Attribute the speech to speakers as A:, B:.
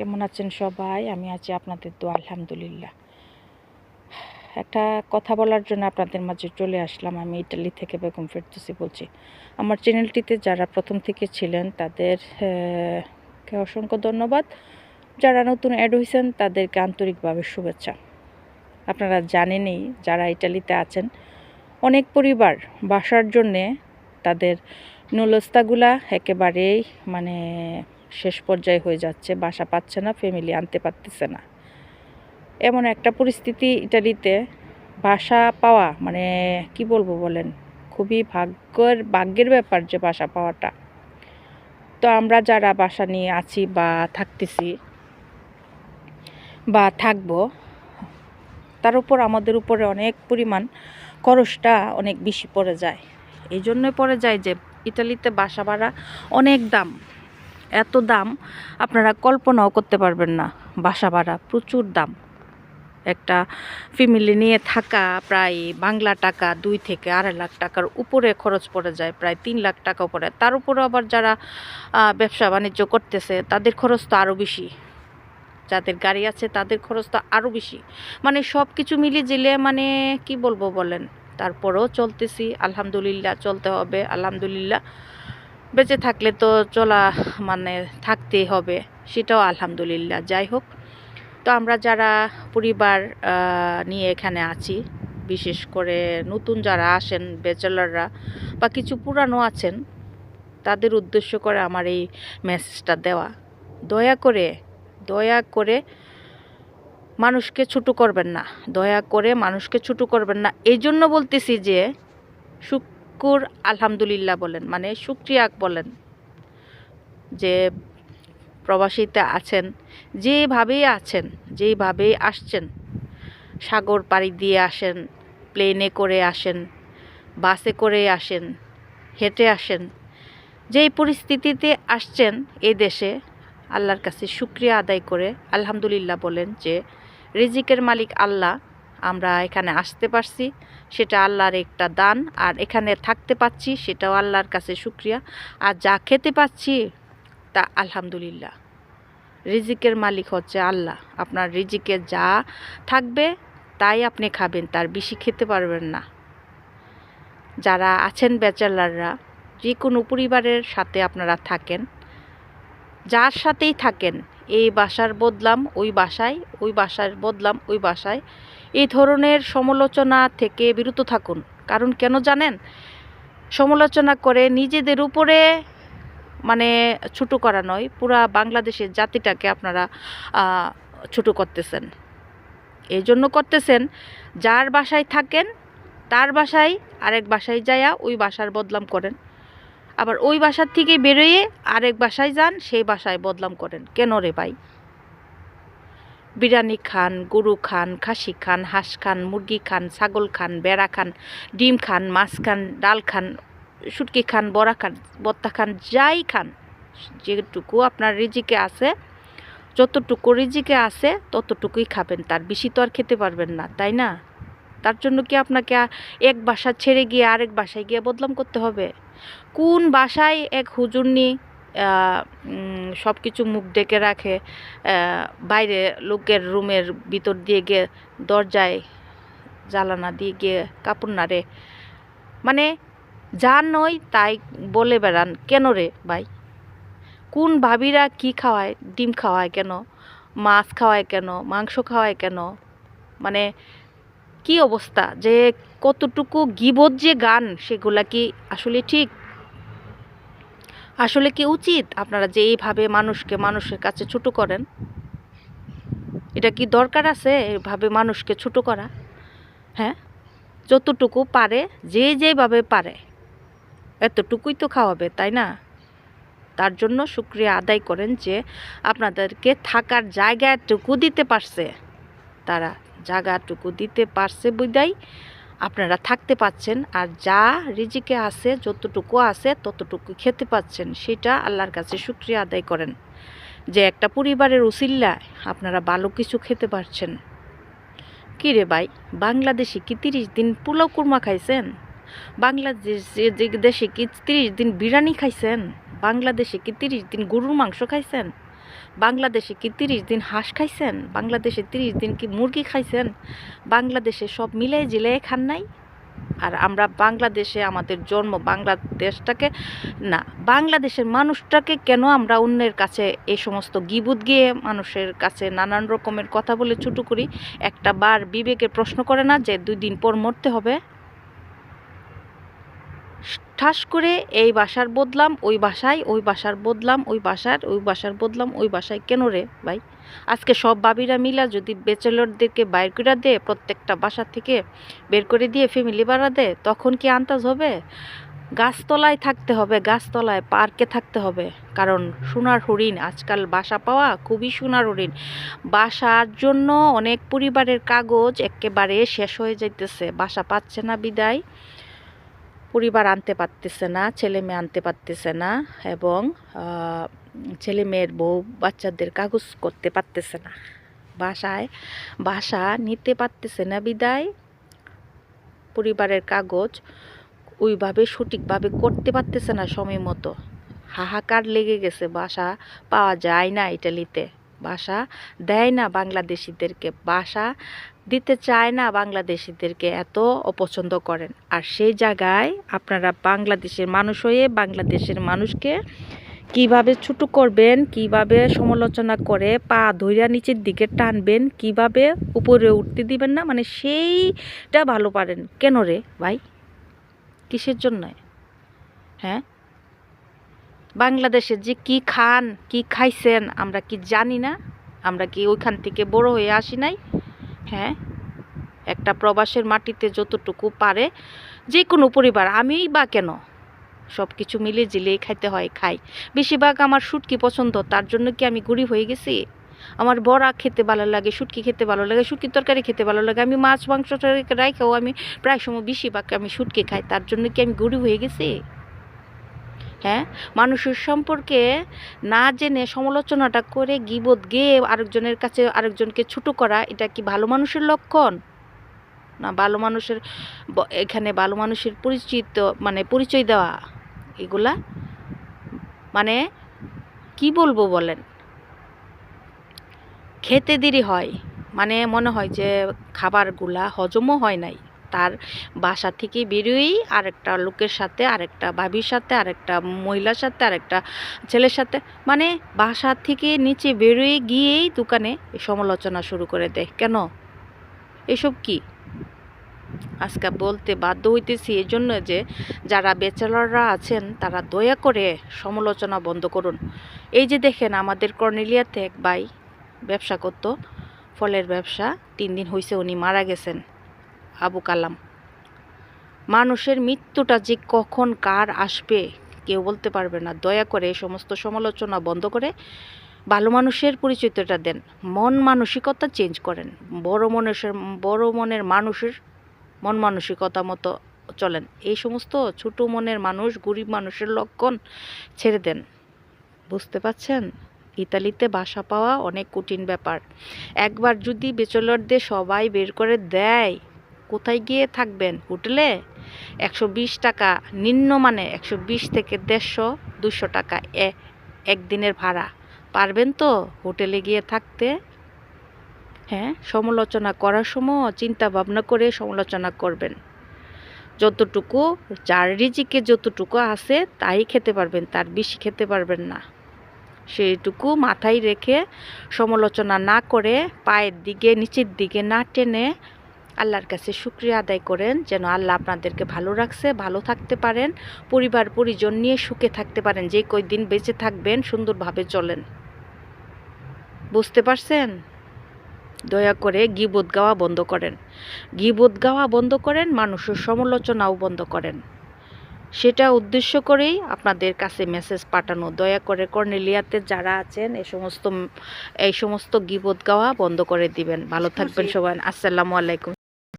A: কেমন আছেন সবাই? আমি আছি আপনাদের তো আলহামদুলিল্লাহ। একটা কথা বলার জন্য আপনাদের মাঝে চলে আসলাম। আমি ইটালি থেকে বেগম ফেরদৌসি বলছি। আমার চ্যানেলটিতে যারা প্রথম থেকে ছিলেন, তাদের অসংখ্য ধন্যবাদ। যারা নতুন অ্যাড হয়েছেন তাদেরকে আন্তরিকভাবে শুভেচ্ছা। আপনারা জানেনই, যারা ইটালিতে আছেন, অনেক পরিবার বাসার জন্যে তাদের নুলস্তাগুলা একেবারেই মানে শেষ পর্যায়ে হয়ে যাচ্ছে, বাসা পাচ্ছে না ফ্যামিলি আনতে পারতেছে না। এমন একটা পরিস্থিতি ইটালিতে বাসা পাওয়া মানে কি বলব বলেন, খুবই ভাগ্যের ভাগ্যের ব্যাপার যে বাসা পাওয়াটা। তো আমরা যারা বাসা নিয়ে আছি বা থাকতেছি বা থাকব, তার উপর, আমাদের উপরে অনেক পরিমাণ খরচটা অনেক বেশি পড়ে যায়। এই জন্যই পড়ে যায় যে ইটালিতে বাসা ভাড়া অনেক দাম। এত দাম আপনারা কল্পনাও করতে পারবেন না। বাসা ভাড়া প্রচুর দাম। একটা ফ্যামিলি নিয়ে থাকা প্রায় বাংলা টাকা দুই থেকে আড়াই লাখ টাকার উপরে খরচ পড়ে যায়, প্রায় তিন লাখ টাকা পড়ে তার উপরে আবার যারা ব্যবসা বাণিজ্য করতেছে, তাদের খরচ তো আরও বেশি। যাদের গাড়ি আছে তাদের খরচ তো আরও বেশি। মানে সব কিছু মিলিয়ে জিলে মানে কি বলব বলেন? তারপরেও চলতেছি, আলহামদুলিল্লাহ চলতে হবে, আলহামদুলিল্লাহ। বেঁচে থাকলে তো চলা মানে থাকতেই হবে, সেটাও আলহামদুলিল্লাহ। যাই হোক, তো আমরা যারা পরিবার নিয়ে এখানে আছি, বিশেষ করে নতুন যারা আসেন, ব্যাচেলাররা বা কিছু পুরানো আছেন, তাদের উদ্দেশ্য করে আমার এই মেসেজটা দেওয়া। দয়া করে দয়া করে মানুষকে ছোটো করবেন না। দয়া করে মানুষকে ছোটো করবেন না। এই জন্য বলতেছি যে শুকুর আলহামদুলিল্লাহ বলেন মানে শুক্রিয়াক বলেন যে প্রবাসীতে আছেন, যেভাবেই আছেন যেইভাবেই আসছেন, সাগর পাড়ি দিয়ে আসেন প্লেনে করে আসেন বাসে করে আসেন, হেঁটে আসেন, যেই পরিস্থিতিতে আসছেন এ দেশে, আল্লাহর কাছে শুক্রিয়া আদায় করে আলহামদুলিল্লাহ বলেন যে রিজিকের মালিক আল্লাহ আমরা এখানে আসতে পারছি। সেটা আল্লাহর একটা দান। আর এখানে থাকতে পাচ্ছি, সেটাও আল্লাহর কাছে শুক্রিয়া। আর যা খেতে পাচ্ছি, তা আলহামদুলিল্লাহ। রিজিকের মালিক হচ্ছে আল্লাহ। আপনার রিজিকে যা থাকবে, তাই আপনি খাবেন। তার বেশি খেতে পারবেন না। যারা আছেন ব্যাচেলাররা যে কোনো পরিবারের সাথে আপনারা থাকেন, যার সাথেই থাকেন, এই বাসার বদলাম, ওই বাসায়, ওই বাসার বদলাম, ওই বাসায় এই ধরনের সমালোচনা থেকে বিরত থাকুন। কারণ কেন জানেন? সমালোচনা করে নিজেদের উপরে মানে ছোটো করা নয়, পুরা বাংলাদেশের জাতিটাকে আপনারা ছোটো করতেছেন। এই জন্য করতেছেন, যার বাসায় থাকেন, তার বাসায় আরেক বাসায় যায়া ওই বাসার বদলাম করেন। আবার ওই বাসার থেকে বেরোয়ে আরেক বাসায় যান, সেই বাসায় বদলাম করেন। কেন রে ভাই? বিরিয়ানি খান, গরু খান, খাসি খান, হাঁস খান, মুরগি খান, ছাগল খান, বেড়া খান, ডিম খান, মাছ খান, ডাল খান, শুটকি খান, বড়া খান, বত্তা খান, যাই খান, যেটুকু আপনার রিজিকে আছে, যতটুকু রিজিকে আছে, ততটুকুই খাবেন। তার বেশি তো আর খেতে পারবেন না, তাই না? তার জন্য কি আপনাকে এক বাসা ছেড়ে গিয়ে আরেক বাসায় গিয়ে বদলাম করতে হবে? কোন বাসায় এক হুজুর হুজুরনি সব কিছু মুখ ডেকে রাখে বাইরে লোকের রুমের ভিতর দিয়ে গিয়ে দরজায় জ্বালানা দিয়ে গিয়ে কাপড় নাড়ে। মানে যা নয় তাই বলে বেড়ান, কেন রে ভাই? কোন ভাবিরা কি খাওয়ায়, ডিম খাওয়ায় কেন? মাছ খাওয়ায় কেন? মাংস খাওয়ায় কেন? মানে কি অবস্থা? যে কতটুকু গিবত যে গান, সেগুলা কি আসলে ঠিক? আসলে কি উচিত আপনারা যে এইভাবে মানুষকে মানুষের কাছে ছোট করেন? এটা কি দরকার আছে এভাবে মানুষকে ছোট করা? হ্যাঁ? যতটুকু পারে, যে যেভাবে পারে, এতটুকুই তো খাওয়াবে, তাই না? তার জন্য শুক্রিয়া আদায় করেন যে আপনাদেরকে থাকার জায়গাটুকু দিতে পারছে। তারা জায়গাটুকু দিতে পারছে বুঝাই আপনারা থাকতে পাচ্ছেন আর যা রিজিকে আছে, যতটুকু আছে, ততটুকু খেতে পাচ্ছেন, সেটা আল্লাহর কাছে শুক্রিয়া আদায় করেন। যে একটা পরিবারের উসিল্লায় আপনারা ভালো কিছু খেতে পারছেন। কী রে ভাই, বাংলাদেশে কি তিরিশ দিন পোলাও কুরমা খাইছেন? বাংলাদেশ কি তিরিশ দিন বিরিয়ানি খাইছেন? বাংলাদেশে কি তিরিশ দিন গরুর মাংস খাইছেন? বাংলাদেশে কি তিরিশ দিন হাঁস খাইছেন? বাংলাদেশে তিরিশ দিন কি মুরগি খাইছেন? বাংলাদেশে সব মিলাই জিলে খান নাই? আর আমরা বাংলাদেশে আমাদের জন্ম বাংলাদেশটাকে না, বাংলাদেশের মানুষটাকে কেন আমরা অন্যের কাছে এই সমস্ত গিবুদ গিয়ে মানুষের কাছে নানান রকমের কথা বলে ছুটু করি? একটা বার বিবেকে প্রশ্ন করে না যে দুই দিন পর মরতে হবে? ঠাস করে, এই বাসার বদলাম, ওই বাসায়, ওই বাসার বদলাম, ওই বাসার ওই বাসার বদলাম, ওই বাসায় কেন রে ভাই? আজকে সব বাবিরা মিলা যদি বেচেলরদেরকে বাইর করে দে প্রত্যেকটা বাসা থেকে বের করে দিয়ে ফ্যামিলি বাড়া দে তখন কি আন্দাজ হবে? গাছতলায় থাকতে হবে, গাছতলায় পার্কে থাকতে হবে। কারণ সোনার হরিণ, আজকাল বাসা পাওয়া খুবই সোনার হরিণ। বাসার জন্য অনেক পরিবারের কাগজ একেবারে শেষ হয়ে যাইতেছে, বাসা পাচ্ছে না বিদায়। পরিবার আনতে পারতেছে না, ছেলে মেয়ে আনতে পারতেছে না এবং ছেলে মেয়ের বউ বাচ্চাদের কাগজ করতে পারতেছে না। বাসায়, বাসা নিতে পারতেছে না বিদায়। পরিবারের কাগজ ওইভাবে সঠিকভাবে করতে পারতেছে না সময় মতো। হাহাকার লেগে গেছে, বাসা পাওয়া যায় না ইটালিতে। বাসা দেয় না বাংলাদেশিদেরকে বাসা দিতে চায় না বাংলাদেশিদেরকে এত অপছন্দ করেন। আর সেই জায়গায় আপনারা বাংলাদেশের মানুষ হয়ে বাংলাদেশের মানুষকে কীভাবে ছোটো করবেন, কীভাবে সমালোচনা করে পা ধইরা নিচের দিকে টানবেন, কীভাবে উপরে উঠতে দিবেন না মানে সেইটা ভালো পারেন। কেন রে ভাই? কিসের জন্য? হ্যাঁ? বাংলাদেশে যে কি খান, কি খাইছেন, আমরা কি জানি না। আমরা কি ওইখান থেকে বড় হয়ে আসি নাই? হ্যাঁ একটা প্রবাসের মাটিতে যতটুকু পারে যে কোনো পরিবার, আমিই বা কেন? সব কিছু মিলে জিলিয়ে খাইতে হয়, খাই। বেশিরভাগ আমার শুটকি পছন্দ, তার জন্য কি আমি গুড়ি হয়ে গেছি? আমার বড়া খেতে ভালো লাগে, শুটকি খেতে ভালো লাগে শুটকির তরকারি খেতে ভালো লাগে, আমি মাছ, মাংস রাইখাও আমি প্রায় সময় বেশিরভাগ আমি শুটকি খাই, তার জন্য কি আমি গুড়ি হয়ে গেছি? হ্যাঁ? মানুষের সম্পর্কে না জেনে সমালোচনাটা করে গিবোধ গেয়ে আরেকজনের কাছে আরেকজনকে ছোট করা, এটা কি ভালো মানুষের লক্ষণ? না ভালো মানুষের এখানে ভালো মানুষের পরিচিত মানে পরিচয় দেওয়া, এগুলা? মানে কি বলব বলেন? খেতে দেরি হয় মানে মনে হয় যে খাবারগুলা হজমও হয় নাই। তার বাসা থেকে বেরোয়েই আরেকটা লোকের সাথে, আরেকটা ভাবির সাথে, আরেকটা মহিলার সাথে, আরেকটা ছেলের সাথে। মানে বাসা থেকে নিচে বেরোয় গিয়েই দোকানে সমালোচনা শুরু করে দেয়। কেন? এসব কি? আজকে বলতে বাধ্য হইতেছি এই জন্য যে যারা বেচারাররা আছেন, তারা দয়া করে সমালোচনা বন্ধ করুন। এই যে দেখেন আমাদের কর্নেলিয়াতে এক ভাই ব্যবসা করত, ফলের ব্যবসা, তিন দিন হয়েছে উনি মারা গেছেন। আবু কালাম। মানুষের মৃত্যুটা যে কখন কার আসবে কেউ বলতে পারবে না। দয়া করে সমস্ত সমালোচনা বন্ধ করে ভালো মানুষের পরিচয়টা দেন। মন মানসিকতা চেঞ্জ করেন। বড় মানুষের বড় মনের মানুষের মন মানসিকতা মতো চলেন। এই সমস্ত ছোট মনের মানুষ, গরিব মানুষের লক্ষণ ছেড়ে দেন। বুঝতে পাচ্ছেন ইতালিতে বাসা পাওয়া অনেক কঠিন ব্যাপার। একবার যদি বেচলরদের সবাই বের করে দেয় কোথায় গিয়ে থাকবেন? হোটেলে? একশো বিশ টাকা, নিম্নমানে একশো বিশ থেকে দেড়শো দুশো টাকা একদিনের ভাড়া। পারবেন তো হোটেলে গিয়ে থাকতে? হ্যাঁ সমালোচনা করার সময় চিন্তা ভাবনা করে সমালোচনা করবেন। যতটুকু, যার রিজিকে যতটুকু আছে তাই খেতে পারবেন, তার বেশি খেতে পারবেন না। সেইটুকু মাথায় রেখে সমালোচনা না করে পায়ের দিকে, নিচের দিকে না টেনে আল্লাহর কাছে শুক্রিয়া আদায় করেন যেন আল্লাহ আপনাদেরকে ভালো রাখছে ভালো থাকতে পারেন পরিবার পরিজন নিয়ে সুখে থাকতে পারেন যে কয়দিন বেঁচে থাকবেন সুন্দরভাবে চলেন। বুঝতে পারছেন? দয়া করে গিবোধ গাওয়া বন্ধ করেন। গিবোধ গাওয়া বন্ধ করেন মানুষের সমালোচনাও বন্ধ করেন। সেটা উদ্দেশ্য করেই আপনাদের কাছে মেসেজ পাঠানো। দয়া করে কর্নেলিয়াতে যারা আছেন এই সমস্ত এই সমস্ত গিবোধ গাওয়া বন্ধ করে দিবেন। ভালো থাকবেন সবাই। আসসালামু আলাইকুম।